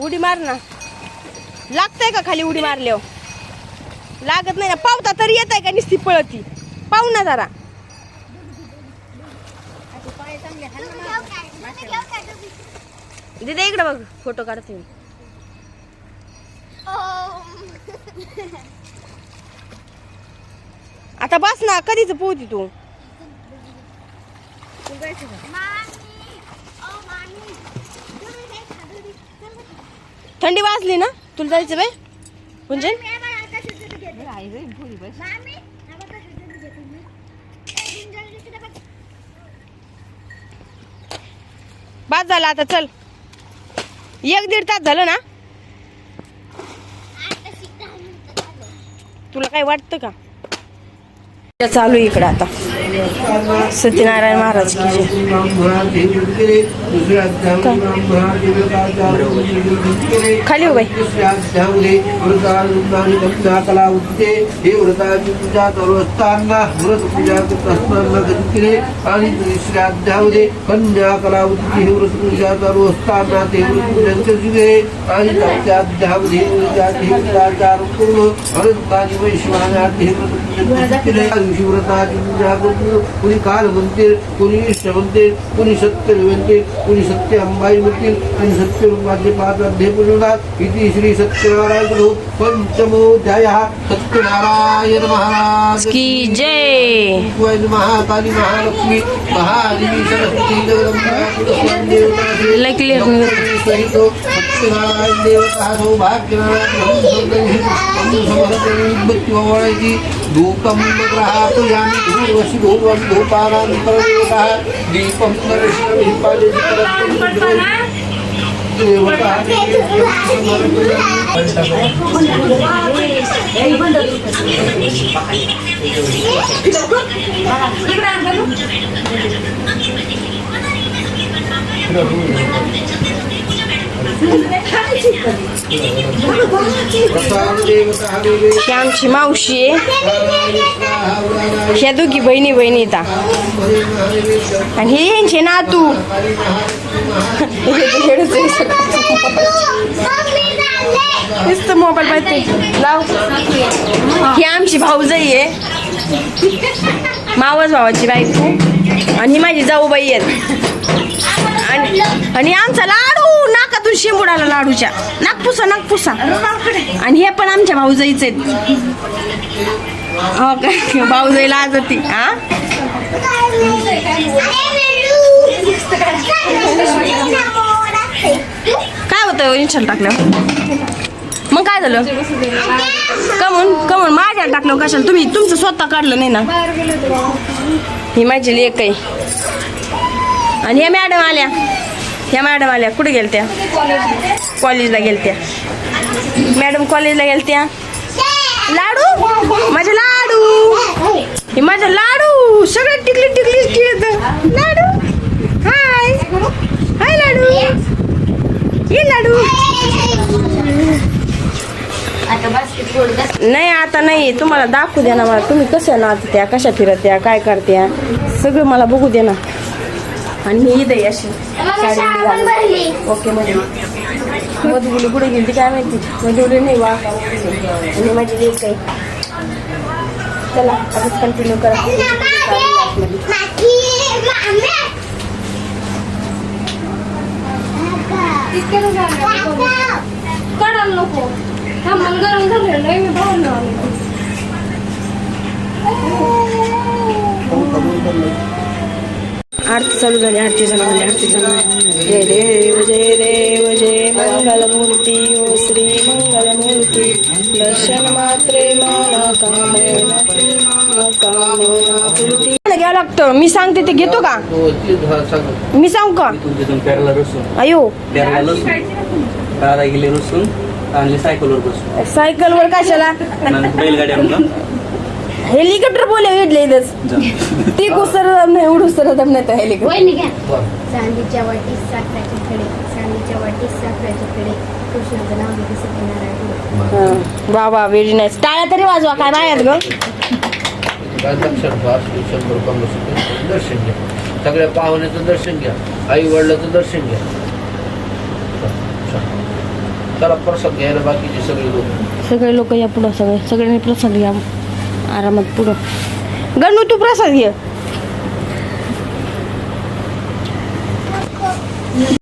उडी मार ना. लागतंय का खाली उडी मारल्यावर? लागत नाही ना. पावता तरी येत आहे का नुसती पळती? पाहू ना जरा. दिदे इकडे बघ फोटो काढते मी. आता बस ना कधीच पोहती तू. थंडी वाजली ना? तुला जायचं बाय म्हणजे बाद झाला आता चल. एक दीड तास झालं ना? तुला काय वाटतं का? चालू आहे इकडं आता. सत्यनारायण महाराज की जय. खाली हो बाई कला उठते व्रताची पूजा चालू असताना व्रत पूजा करत असताना गणितीने आणि दुसऱ्या अध्यामध्ये कन्या कला उठते हे व्रत पूजा चालू असताना ते व्रत पूजन करते आणि हे व्रत पूजन केले पूजा कुणी काल म्हणते कुणी इष्ट म्हणते कुणी सत्य म्हणते कुणी सत्य अंबाई म्हणतील कुणी सत्य रूपाचे पाच अध्याय पूजवतात. इति श्री सत्यनारायण प्रभू पंचमोध्याय. सत्यनारायण महाराज की जय. महाकाली महालक्ष्मी महादेवी सरस्वती जगदंबा. सहित देवता सौभाग्यनारायण धूपं ग्रहापयामि धूर्वशि धूर्वं धूपानान्तरदेवतः दीपं देवता ही आमची मावशी आहे. ह्या दोघी बहिणी बहिणी ता आणि हे यांचे नातू. नुसतं मोबाईल पाहिजे लाव. ही आमची भाऊजाई आहे. मावस भावाची बायको आणि ही माझी जाऊबाई आहेत. आणि आणि आमचा लाडू. नाकातून शेंबुडाला लाडूच्या. नागपुसा नागपुसा. आणि हे पण आमच्या भाऊजाईच आहेत. हो का? भाऊजाईला आज होती हा? काय होतं? इंस्टाला टाकलं. मग काय झालं? कमून कमून माझ्या टाकलं कशाला? तुम्ही तुमचं स्वतः काढलं नाही ना? ही माझी लेक आहे आणि ह्या मॅडम आल्या. ह्या मॅडम आल्या. कुठे गेलत्या? कॉलेजला गेलत्या. मॅडम कॉलेजला गेलत्या? लाडू? माझे लाडू. हे माझे लाडू. सगळे टिकली टिकली खेळत. लाडू. हाय. हाय लाडू. ये लाडू. नाही आता नाही. तुम्हाला दाखवू द्या ना मला. तुम्ही कशा नाचत्या? कशा फिरत्या? काय करत्या? सगळं मला बघू दे ना. आणि ही ईद आहे अशी. साडी. ओके मध्ये मधुली कुठे गेली काय माहिती? मधुली नाही वा. आणि माझी लेक आहे चला असंच कंटिन्यू करा चालू आहे आतमध्ये. काढायला नको हा मला गरम झालं नाही मी बाहेर आलो आरती चालू झाली आरती चालू झाली आरती चालू जय देव जय देव जय मंगलमूर्ती ओ श्री मंगलमूर्ती. दर्शन मात्रे मला कामना कामना पूर्ती घ्यावं लागतं. मी सांगते ते घेतो का? मी सांगू का? पेरला रसून अयो. पेरला लसूण. दादा गेले रसून आणि सायकलवर बसून सायकलवर कशाला? आणि बैलगाडी आणून हेलिकॉप्टर बोले इडले इथंच. ती कुसर नाही उडू सर नाही तर हेलिकॉप्टर. चांदीच्या वाटी साखराच्या कडे चांदीच्या वाटी कृष्णाचं नाव घेते सत्यनारायण. बाबा व्हेरी नाईस टाळ्या तरी वाजवा काय बाहेर ग? दर्शन घ्या. सगळ्या पाहुण्याचं दर्शन घ्या. आई वडिलाचं दर्शन घ्या. चला प्रसाद घ्यायला बाकीचे सगळे लोक. सगळे लोक या पुढं सगळे. सगळ्यांनी प्रसाद घ्या. आरामात पुढं गणू तू प्रसाद घे